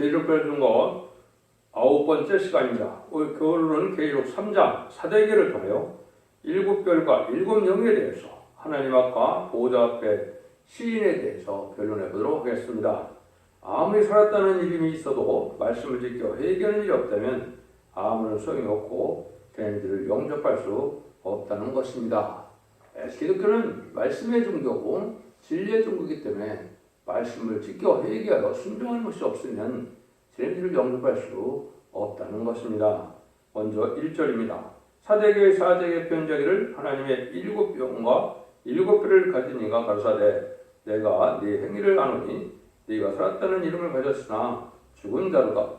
계시록 배워준 아홉 번째 시간입니다. 오늘 교훈은 계시록 3장 사대계를 통하여 일곱 별과 일곱 영에 대해서 하나님 앞과 보호자 앞에 시인에 대해서 변론해 보도록 하겠습니다. 아무리 살았다는 이름이 있어도 말씀을 지켜 회개하는 일이 없다면 아무런 소용이 없고 걔네들을 영접할 수 없다는 것입니다. 기독교는 말씀의 종교고 진리의 종교이기 때문에 말씀을 지켜 회개하여 순종하는 것이 없으면 쟤네들을 영접할 수 없다는 것입니다. 먼저 1절입니다. 사대교의 사대의 편자기를 하나님의 일곱 병과 일곱 배를 가진 이가 가로사대 내가 네 행위를 아노니 네가 살았다는 이름을 가졌으나 죽은 자로다.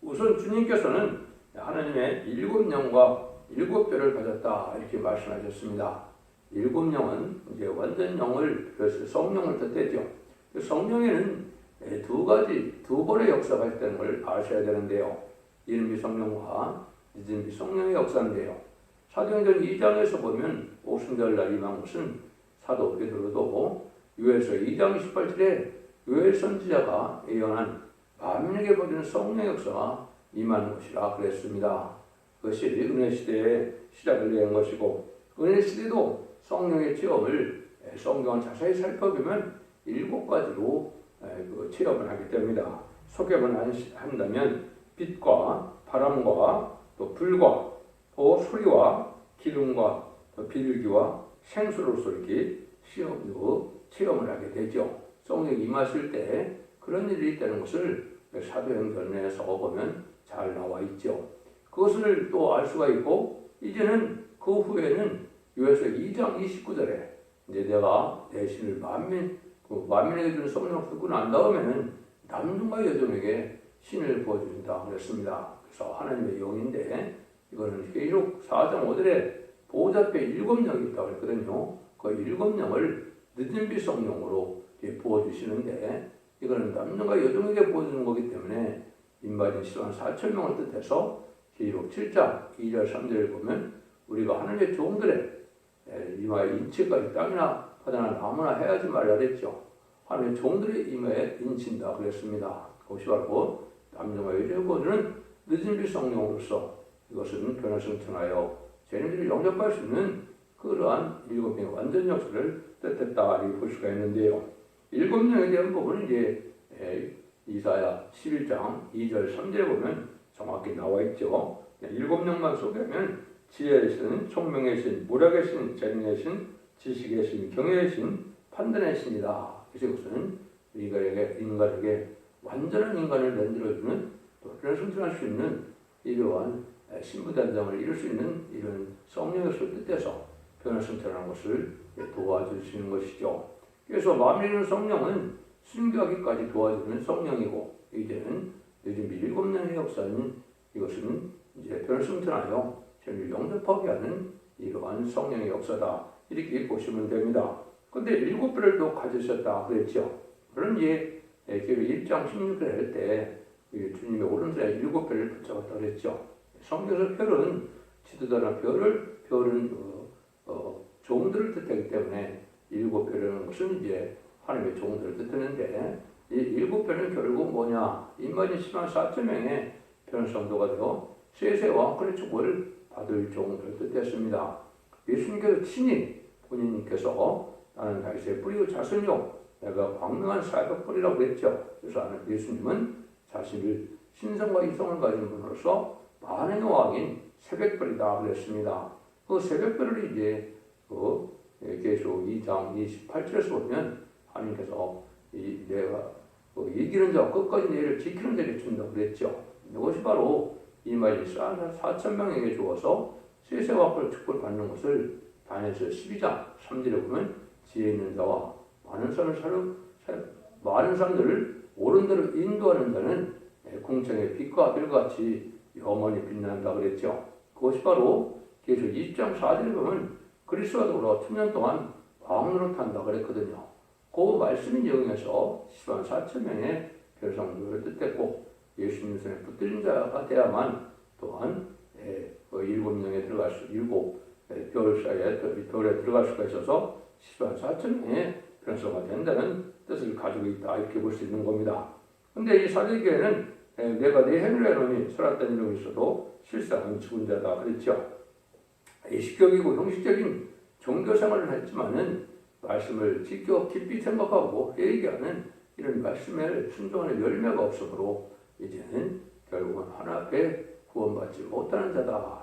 우선 주님께서는 하나님의 일곱 영과 일곱 배를 가졌다 이렇게 말씀하셨습니다. 일곱 영은 이제 완전 영을 그래서 성령을 뜻했죠. 그 성령에는 두 가지 두 번의 있다는 걸 아셔야 되는데요. 이른비 성령과 늦은비 성령의 역사인데요. 사도행전 2장에서 보면 오순절날 임한 것은 사도 베드로도 유에서 2장 28절에 요엘 선지자가 예언한 만민에게 보이는 성령 역사가 임하는 것이라 그랬습니다. 그것이 은혜 시대의 시작을 낸 것이고 은혜 시대도 성령의 체험을 성경을 자세히 살펴보면 일곱 가지로 그 체험을 하기 때문이다. 소개만 한다면 빛과 바람과 또 불과 또 소리와 기름과 또 비둘기와 생수로서 이렇게 시험도 체험을 하게 되죠. 성령이 임하실 때 그런 일이 있다는 것을 사도행전에서 보면 잘 나와 있죠. 그것을 또 알 수가 있고 이제는 그 후에는 요에서 2장 29절에 이제 내가 내 신을 만민 그 만민에게 주는 성령을 듣고 난 다음에는 남성과 여종에게 신을 부어준다 그랬습니다. 그래서 하나님의 영인데 이거는 계시록 4장 5절에 보호자께 일곱 영이 있다고 했거든요. 그 일곱 영을 늦은비 성령으로 부어주시는데 이거는 남녀가 여종에게 부어주는 거기 때문에 인바진 시간 4천 명을 뜻해서 계시록 7장 2절 3절을 보면 우리가 하나님의 종들의 이마에 인치까지 땅이나 바다나 아무나 해야지 말라 그랬죠. 하나님의 종들의 이마에 인친다 그랬습니다. 그것이 바로 여자의 보는 늦은비 성령으로서 이것은 변화성 전하여 죄인들을 영접할 수 있는 그러한 일곱 명의 완전 역사를 뜻했다 이렇게 볼 수가 있는데요. 일곱 명에 대한 부분은 이제 이사야 11장 2절 3절에 보면 정확히 나와 있죠. 일곱 명만 소개하면 지혜의 신, 총명의 신, 무력의 신, 재능의 신, 지식의 신, 경외의 신, 판단의 신이다. 그래서 이것은 인간에게, 인간에게 완전한 인간을 만들어주는 또 그런 성장할 수 있는 이러한 신부단장을 이룰 수 있는 이런 성령의 뜻에서 변화 성찰하는 것을 도와주시는 것이죠. 그래서 마음에 있는 성령은 순교하기까지 도와주는 성령이고 이제는 요즘 일곱 년의 역사는 이것은 이제 변화 성찰하여 죄를 영접하게 하는 이러한 성령의 역사다 이렇게 보시면 됩니다. 근데 일곱 또 가지셨다 그랬죠. 그런 이제 계획 1장 16절에 할때 주님의 오른손에 일곱 별을 붙잡았다 그랬죠. 성경에서 별은 지도자나 별을 별은 어, 어, 종들을 뜻하기 때문에 일곱 별이라는 이제 하나님의 종들을 뜻하는데 이 일곱 별은 결국 뭐냐? 인간이 10만 4천 명의 별 성도가 되어 세세와 그의 축복을 받을 종들을 뜻했습니다. 예수님께서 친히 본인께서 나는 다윗의 뿌리고 자손이요 내가 광명한 사역 뿌리라고 했죠. 그래서 예수님은 자신을 신성과 이성을 가진 분으로서 만행의 왕인 새벽별이다 그랬습니다. 그 새벽별을 이제 그 계속 2장 28절에서 보면 하나님께서 이 내가 그 이기는 자 끝까지 내를 지키는 자를 준다 그랬죠. 이것이 바로 이 말이 4천 명에게 주어서 세세와 펄 축복을 받는 것을 다니엘서 12장 3절에 보면 지혜 있는 자와 많은 사람을 사람, 많은 사람들을 옳은 대로 인도하는 자는 공창의 빛과 별같이 영원히 빛난다 그랬죠. 그것이 바로 계속 20장 4절에 보면 그리스도가 천년 동안 왕으로 탄다 그랬거든요. 그 말씀 영역에서 10만 4천 명의 별성들을 뜻했고 예수님 손에 붙들린 자가 돼야만 또한 그 일곱 명에 들어갈 수 일곱 별 사이에 별에 들어갈 수가 있어서 10만 4천 명의 변성가 된다는 뜻을 가지고 있다 이렇게 볼 수 있는 겁니다. 근데 이 사대기에는 에, 내가 내 행위를 해놓으니 설았다는 이름이 있어도 실상은 죽은 자다 그랬죠. 의식적이고 형식적인 종교 생활을 했지만은 말씀을 지켜 깊이 생각하고 얘기하는 이런 말씀에 순종하는 열매가 없으므로 이제는 결국은 하나 앞에 구원받지 못하는 자다.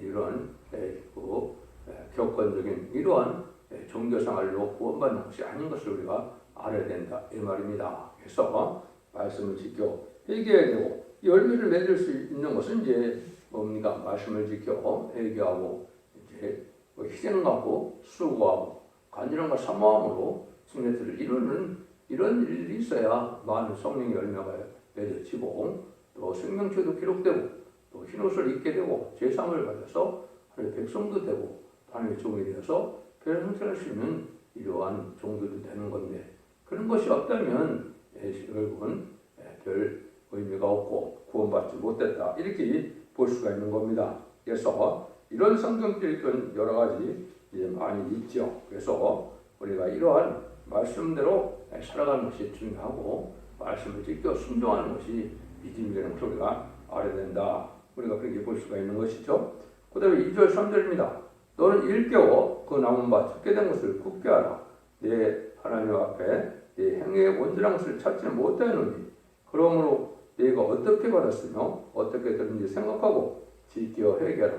이런 에, 그, 에, 격건적인 이러한 에, 종교생활로 구원받는 것이 아닌 것을 우리가 알아야 된다 이 말입니다. 그래서 말씀을 지켜 회개해야 되고 열매를 맺을 수 있는 것은 이제 뭡니까 말씀을 지켜 회개하고 이제 뭐 희생하고 수고하고 간절함과 사모함으로 승리들을 이루는 이런 일이 있어야 많은 성령의 열매가 맺어지고 또 생명체도 기록되고 또 흰옷을 입게 되고 제상을 받아서 하나님의 백성도 되고 하나님의 종이 되어서 별 형성할 수 있는 이러한 종들도 되는 건데 그런 것이 없다면 예, 결국은 예, 별 의미가 없고 구원받지 못했다 이렇게 볼 수가 있는 겁니다. 그래서 이런 성경적인 여러 가지 이제 많이 있죠. 그래서 우리가 이러한 말씀대로 살아가는 것이 중요하고 말씀을 지켜 순종하는 것이 믿음이라는 것을 우리가 알아야 된다. 우리가 그렇게 볼 수가 있는 것이죠. 그 다음에 2절 3절입니다. 너는 일깨워 그 남은 바 죽게 된 것을 굳게 하라. 내 하나님 앞에 내 행위의 온전한 것을 찾지 못하노니 그러므로 내가 어떻게 받았으며 어떻게 들은지 생각하고 지켜 회개하라.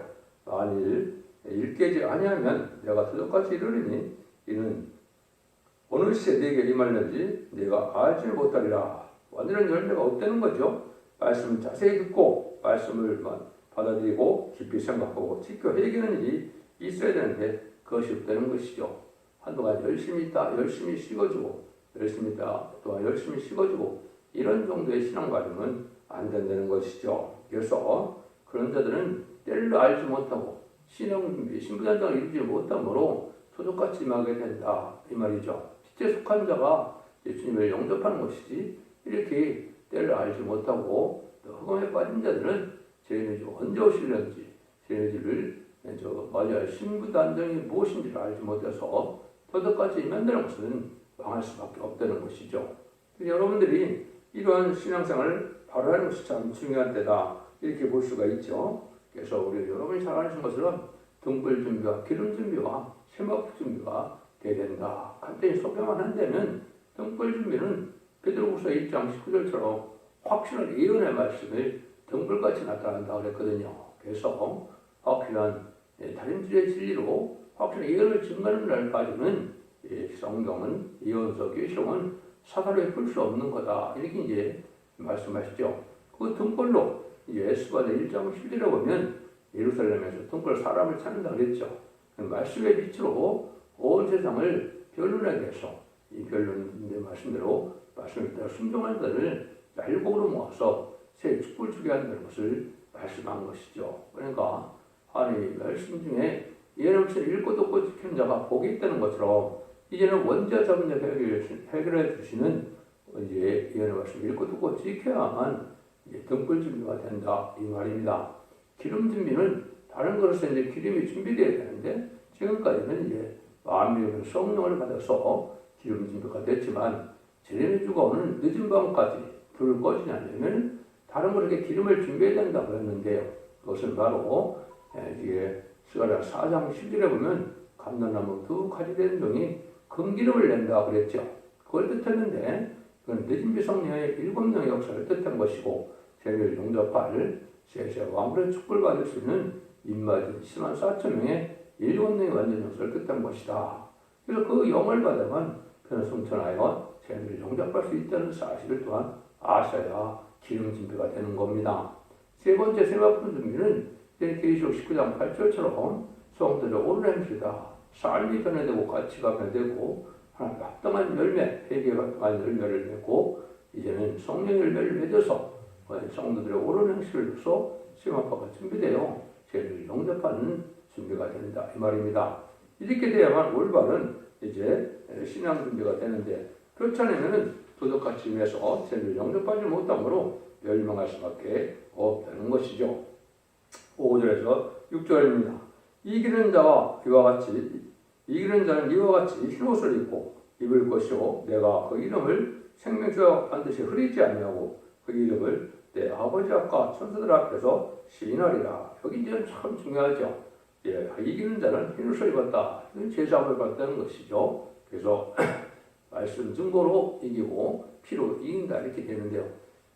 만일 일깨지 아니하면 내가 도적같이 이르리니 이는 어느 시에 내게 임하는지 내가 알지 못하리라. 완전한 열매가 없다는 거죠. 말씀을 자세히 듣고 말씀을 받아들이고 깊이 생각하고 지켜 회개하는 일이 있어야 되는데 그것이 없다는 것이죠. 한동안 열심히 있다, 열심히 식어주고 열심히 있다, 또한 열심히 식어주고 이런 정도의 신앙과정은 안 된다는 것이죠. 그래서 그런 자들은 때를 알지 못하고 신앙 준비, 신부단장을 이루지 못함으로 소속같이 임하게 된다 이 말이죠. 실제 속한 자가 예수님을 영접하는 것이지 이렇게 때를 알지 못하고 또 흑암에 빠진 자들은 죄인의 주 언제 오실는지 죄인의 주를 저 맞아야 신부단장이 무엇인지를 알지 못해서 도덕같이 임한다는 것은 망할 수밖에 없다는 것이죠. 여러분들이 이러한 신앙생활을 바로 하는 것이 참 중요한 때다 이렇게 볼 수가 있죠. 그래서 우리 여러분이 잘 아시는 것처럼 등불 준비와 기름 준비와 세마포 준비가 돼야 된다. 간단히 소개만 한다면 등불 준비는 베드로후서 1장 19절처럼 확실한 예언의 말씀을 등불같이 나타난다 그랬거든요. 그래서 확실한 예, 다림질의 진리로 확실한 예언을 증거하는 날까지는 예, 성경은 예언서 계시록은 사사로에 풀수 없는 거다. 이렇게 이제 말씀하시죠. 그 등불로 예수가 1장 10절에 보면 예루살렘에서 등불 사람을 찾는다 그랬죠. 그 말씀의 빛으로 온 세상을 변론하게 해서 이 변론의 말씀대로 말씀을 따라 순종한 자를 날곡으로 모아서 새 축복을 주게 한다는 것을 말씀한 것이죠. 그러니까 하나님 말씀 중에 예언을 읽고 듣고 지키는 자가 복이 있다는 것처럼 이제는 원자 자문자 해결해 주시는 이제 예언의 말씀 읽고 듣고 지켜야만 이제 등불 준비가 된다 이 말입니다. 기름 준비는 다른 것에서 이제 기름이 준비되어야 되는데 지금까지는 이제 마음의 성령을 받아서 기름 준비가 됐지만 제레미 주가 오는 늦은 밤까지 불을 꺼지지 않으면 다른 것에게 기름을 준비해야 된다고 했는데요. 그것은 바로 예, 이게 스가랴 4장 10절에 보면 감람나무 두 가지 된 종이 금기름을 낸다 그랬죠. 그걸 뜻했는데 그건 늦은 비성령의 일곱 명의 역사를 뜻한 것이고 제를 용접할 세세 왕으로 축복을 받을 수 있는 입맞은 10만 4천 명의 일곱 명의 완전 역사를 뜻한 것이다. 그래서 그 영을 받으면 그는 승천하여 제를 용접할 수 있다는 사실을 또한 아셔야 기름 준비가 되는 겁니다. 세 번째 세마품 준비는 계시록 19장 8절처럼 성도를 오른 행실이다. 삶이 변화되고 가치가 변화되고 하나님 합당한 열매, 회개가 합당한 열매를 맺고 이제는 성령 열매를 맺어서 성도들의 옳은 행실을 줘서 심화파가 준비되어 죄를 용접하는 준비가 된다 이 말입니다. 이렇게 돼야만 올바른 이제 신앙 준비가 되는데 그렇지 않으면 도덕같이 임해서 죄를 용접하지 못함으로 멸망할 수밖에 없다는 것이죠. 5절에서 6절입니다. 이기는 자와 이와 같이 이기는 자는 이와 같이 흰옷을 입고 입을 것이요 내가 그 이름을 생명수가 반드시 흐리지 아니하고 그 이름을 내 아버지 앞과 천사들 앞에서 시인하리라. 여기 이제 참 중요하죠. 예, 이기는 자는 흰옷을 입었다. 제사함을 받다는 것이죠. 그래서 말씀 증거로 이기고 피로 이긴다 이렇게 되는데요.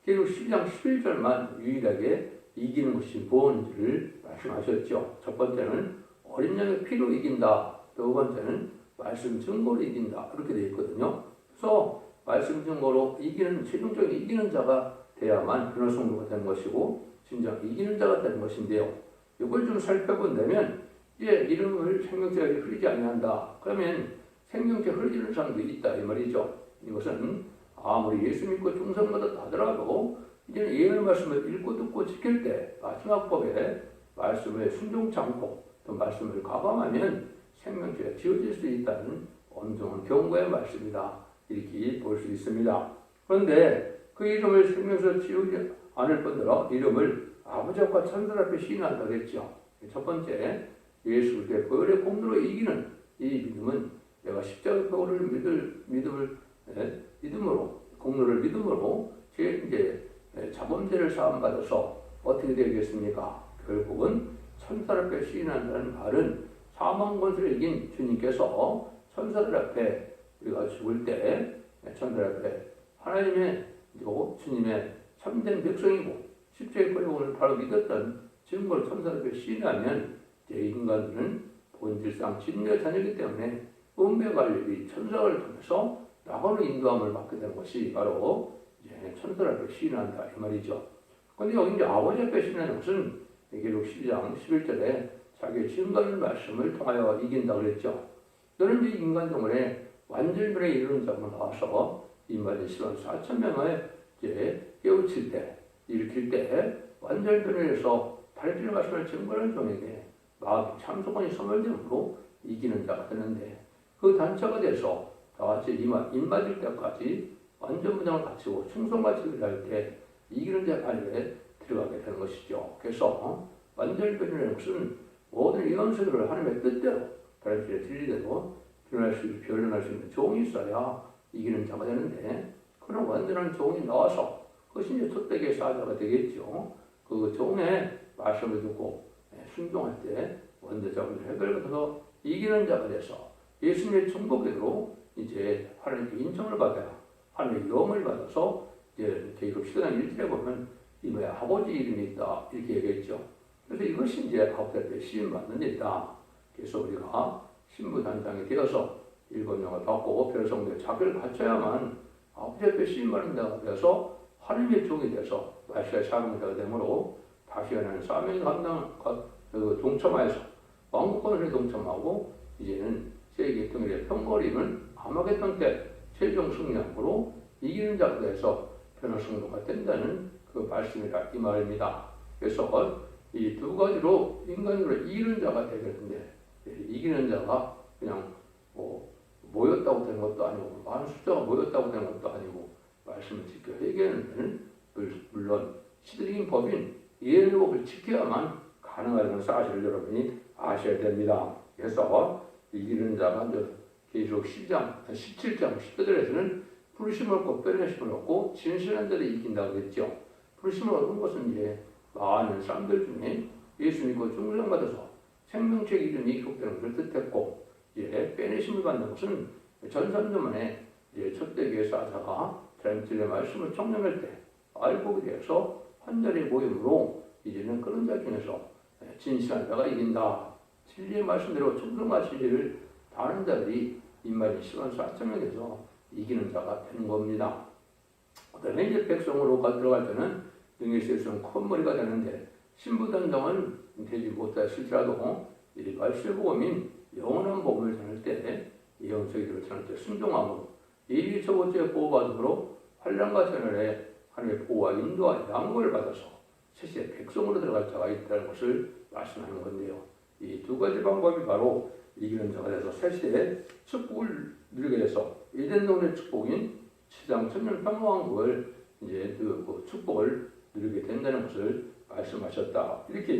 계속 12장 11절만 유일하게 이기는 것이 무엇인지를 말씀하셨죠. 첫 번째는 어린 양의 피로 이긴다. 두 번째는 말씀 증거로 이긴다. 이렇게 되어 있거든요. 그래서 말씀 증거로 이기는 최종적인 이기는 자가 돼야만 변화 성도가 되는 것이고 진정 이기는 자가 되는 것인데요. 이걸 좀 살펴본다면 이제 이름을 생명체가 흐르지 아니한다. 그러면 생명체 흐르는 사람도 있다 이 말이죠. 이것은 아무리 예수 믿고 충성받았다 하더라도 이제는 예언의 말씀을 읽고 듣고 지킬 때 마지막 법에 말씀에 순종치 않고 또 말씀을 가방하면 생명체가 지어질 수 있다는 엄중한 경고의 말씀이다. 이렇게 볼 수 있습니다. 그런데 그 이름을 생명서 지우지 않을 뿐더러 이름을 아버지 앞과 천사 앞에 시인한다고 했죠. 첫 번째, 예수 그리스도의 보혈의 공로로 이기는 이 믿음은 내가 십자가 보혈을 믿을 믿음을 예, 믿음으로 공로를 믿음으로 제 이제 예, 자범죄를 사함 받아서 어떻게 되겠습니까? 결국은 천사 앞에 시인한다는 말은 사망 권세를 이긴 주님께서 천사들 앞에 우리가 죽을 때 예, 천사들 앞에 하나님의 또 주님의 참된 백성이고 십자가의 권력을 바로 믿었던 증거를 천사들 앞에 시인하면 이제 인간들은 본질상 진리의 자녀이기 때문에 은배 관리비 천사를 통해서 나가는 인도함을 받게 되는 것이 바로 이제 천사를 앞에 시인한다 이 말이죠. 그런데 여기 이제 아버지 앞에 시인하는 것은 계속 12장 11절에 자기의 증거인 말씀을 통하여 이긴다 그랬죠. 너는 이제 인간 동안에 완전변에 이르는 자가 나와서 인간의 시간 4천 명을 이제 깨우칠 때, 일으킬 때 완전변을 해서 다리를 말씀을 증거하는 종에게 마음 참소권이 소멸됨으로 이기는 자가 되는데 그 단체가 돼서 다 같이 입 맞을 때까지 완전 분양을 갖추고 충성같이 할때 이기는 자 안에 들어가게 되는 것이죠. 그래서 완전 변이라는 것은 모든 이원수들을 하나님의 뜻대로 다른 길에 들리대로 변할 수, 변론할 수 있는 종이 있어야 이기는 자가 되는데 그런 완전한 종이 나와서 그것이 이제 촛대기의 사자가 되겠죠. 그 종의 말씀을 듣고 순종할 때 원대자분들 해결받아서 이기는 자가 돼서 예수님의 중복대로 이제 하나님께 인정을 받아야 하나님의 영을 받아서 이제 계급 시대장 1절에 보면 이 뭐야 아버지 이름이 있다 이렇게 얘기했죠. 그래서 이것이 이제 아홉 시임 받는 일이다. 그래서 우리가 신부 단장이 되어서 일곱 명을 받고 별성대 자기를 갖춰야만 아버지 앞에 시임 받는 자가 되어서 하나님의 종이 돼서 말씀의 사명자가 되므로 다시 하는 사명의 감당 그 동참하여서 왕국권을 동참하고 이제는 세계 통일의 평거림을 아마겟돈 때 최종 승리함으로 이기는 돼서 변화 성도가 된다는 그 말씀이라 이 말입니다. 그래서 이 두 가지로 인간으로 이기는 자가 되겠는데 이기는 자가 그냥 뭐 모였다고 된 것도 아니고 많은 숫자가 모였다고 된 것도 아니고 말씀을 지켜 회개는 물론 시들긴 법인 예언법을 지켜야만 가능하다는 사실을 여러분이 아셔야 됩니다. 그래서 이기는 자가 계속 10장, 17장, 10절에서는 부르심을 얻고 빼내심을 얻고 진실한 자를 이긴다고 했죠. 부르심을 얻은 것은 이제 많은 사람들 중에 예수 믿고 중생받아서 생명체 이름이 기록되는 뜻했고 이제 빼내심을 받는 것은 전산도만에 이제 첫대교회 사자가 자연의 말씀을 청명할 때 알고 되어서 한 자리에 모임으로 이제는 그런 자 중에서 진실한 자가 이긴다. 진리의 말씀대로 충성과 진리를 다른 자들이 인마이 시간 4천명에서 이기는 자가 되는 겁니다. 그 다음에 이제 백성으로 들어갈 때는 능력에서 큰 머리가 되는데 신부단장은 되지 못했을지라도 이 말세복음인 영원한 복음을 전할 때 영적이들을 전할 때 순종함으로 예비 초보째 보호받음으로 환란과 전열에 하나님의 보호와 인도와 양보를 받아서 셋째 백성으로 들어갈 자가 있다는 것을 말씀하는 건데요. 이 두 가지 방법이 바로 이기는 자가 돼서 셋째 축복을 누리게 돼서 이덴동의 축복인 시장 천년 평화왕국을 이제 그, 그 축복을 누리게 된다는 것을 말씀하셨다. 이렇게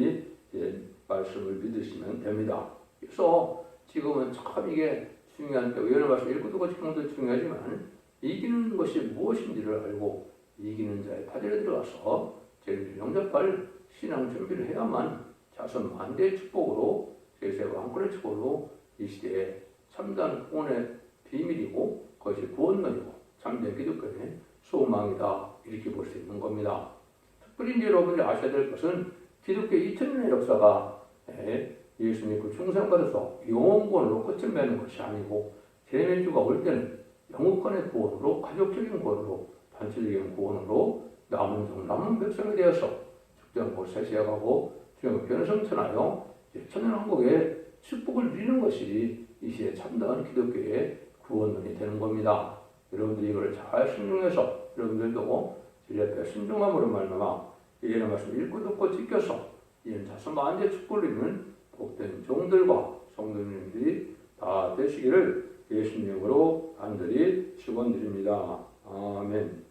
이제 말씀을 믿으시면 됩니다. 그래서 지금은 참 이게 중요한 때 의원의 말씀 읽고 듣고 지금도 중요하지만 이기는 것이 무엇인지를 알고 이기는 자의 파들에 들어가서 죄를 영접할 신앙 준비를 해야만 자손 만대의 축복으로 세세 왕권의 축복으로 이 시대에 참다한 구원의 비밀이고 그것이 구원론이고 참된 기독교의 소망이다 이렇게 볼 수 있는 겁니다. 특별히 이제 여러분들이 아셔야 될 것은 기독교 2000년의 역사가 예, 예수 믿고 충성받아서 영원권으로 끝을 맺는 것이 아니고 재림주가 올 때는 영국권의 구원으로 가족적인 구원으로 단체적인 구원으로 남은 종 남은 백성이 되어서 특정 곳에 세워가고 변성천하여 이제 천연왕국의 축복을 누리는 것이 이 시대 참다운 기독교의 구원론이 되는 겁니다. 여러분들이 이걸 잘 순종해서 여러분들도 제 앞에 순종함으로 말미암아 이해는 말씀 읽고 듣고 지켜서 이런 자손 만대 축복을 누리는 복된 종들과 성도님들이 다 되시기를 예수님으로 간절히 축원드립니다. 아멘.